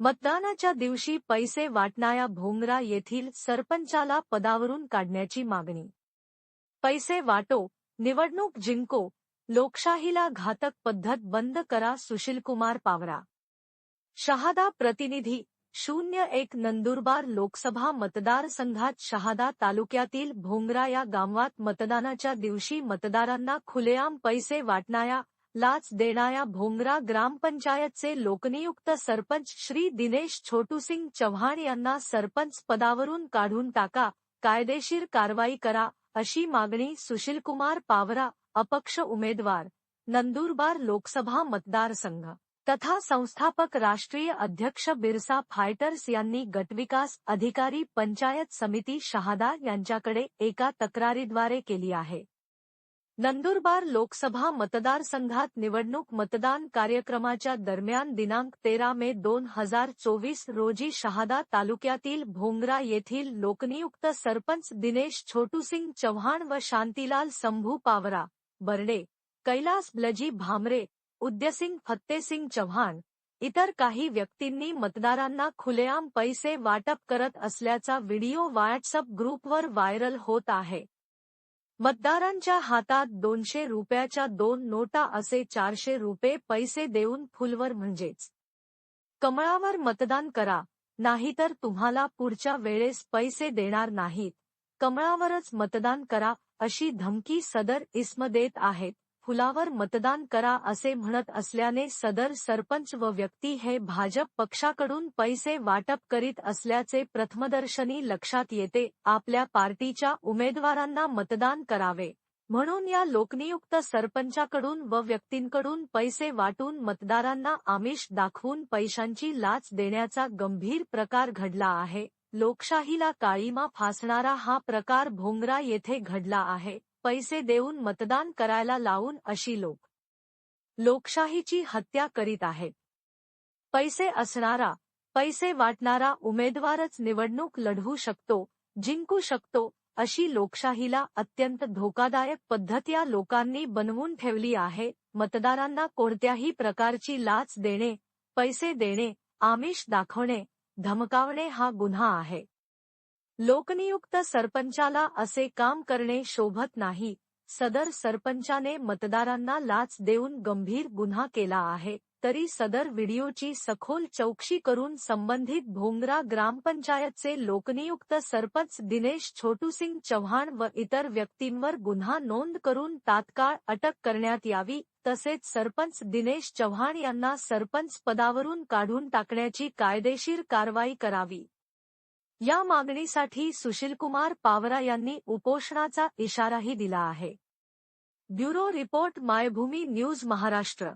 मतदानाच्या दिवशी पैसे वाटणाऱ्या भोंगरा येथील सरपंचाला पदावरून काढण्याची मागणी. पैसे वाटो निवडणूक जिंको लोकशाहीला घातक पद्धत बंद करा सुशीलकुमार पावरा. शहादा प्रतिनिधी शून्य एक नंदुरबार लोकसभा मतदारसंघात शहादा तालुक्यातील भोंगरा या गावात मतदानाच्या दिवशी मतदारांना खुलेआम पैसे वाटणाऱ्या लाच देणाऱ्या भोंगरा ग्रामपंचायतचे लोकनियुक्त सरपंच श्री दिनेश छोटूसिंग चव्हाण यांना सरपंच पदावरून काढून टाका, कायदेशीर कारवाई करा, अशी मागणी सुशीलकुमार पावरा, अपक्ष उमेदवार, नंदुरबार लोकसभा मतदारसंघ, तथा संस्थापक राष्ट्रीय अध्यक्ष बिरसा फायटर्स यांनी गटविकास अधिकारी पंचायत समिती शहादा यांच्याकडे एका तक्रारीद्वारे केली आहे. नंदुरबार लोकसभा मतदारसंघात निवडणूक मतदान कार्यक्रमाच्या दरम्यान दिनांक तेरा मे दोन हजार चोवीस रोजी शहादा तालुक्यातील भोंगरा येथील लोकनियुक्त सरपंच दिनेश छोटूसिंग चव्हाण व शांतीलाल संभू पावरा बर्डे कैलास ब्लजी भामरे उद्यसिंग फत्तेसिंग चव्हाण इतर काही व्यक्तींनी मतदारांना खुलेआम पैसे वाटप करत असल्याचा व्हिडिओ व्हॉट्सअप ग्रुपवर व्हायरल होत आहे. मतदारांच्या हातात दोनशे रुपयाच्या दोन नोटा असे चारशे रुपये पैसे देऊन फुलवर म्हणजेच. कमळावर मतदान करा नाहीतर तुम्हाला पुढच्या वेळेस पैसे देणार नाहीत. कमळावरच मतदान करा अशी धमकी सदर इस्म देत आहेत. फुलावर मतदान करा असे म्हणत असल्याने सदर सरपंच व व्यक्ती हे भाजप पक्षाकडून पैसे वाटप करीत असल्याचे प्रथमदर्शनी लक्षात येते. आपल्या पार्टीच्या उमेदवारांना मतदान करावे. म्हणून या लोकनियुक्त सरपंचाकडून व व्यक्तींकडून पैसे वाटून मतदारांना आमिष दाखवून पैशांची लाच देण्याचा गंभीर प्रकार घडला आहे. लोकशाहीला काळीमा फासणारा हा प्रकार भोंगरा येथे घडला आहे. पैसे देऊन मतदान करायला लावून अशी लोक. लोकशाहीची हत्या करीत आहेत. पैसे असणारा पैसे वाटणारा उमेदवारच निवडणूक लढवू शकतो जिंकू शकतो अशी लोकशाहीला अत्यंत धोकादायक पद्धत या लोकांनी बनवून ठेवली आहे. मतदारांना कोणत्याही प्रकारची लाच देणे पैसे देणे आमिष दाखवणे धमकावणे हा गुन्हा आहे. लोकनियुक्त सरपंचाला असे काम करणे शोभत नाही. सदर सरपंचाने मतदारांना लाच देऊन गंभीर गुन्हा केला आहे. तरी सदर व्हिडिओची सखोल चौकशी करून संबंधित भोंगरा ग्रामपंचायतचे लोकनियुक्त सरपंच दिनेश छोटूसिंग चव्हाण व इतर व्यक्तींवर गुन्हा नोंद करून तात्काळ अटक करण्यात यावी. तसेच सरपंच दिनेश चव्हाण यांना सरपंच पदावरून काढून टाकण्याची कायदेशीर कारवाई करावी. या मागणीसाठी सुशीलकुमार पावरा यांनी उपोषणाचा इशाराही दिला आहे. Bureau report Maybhumi news Maharashtra.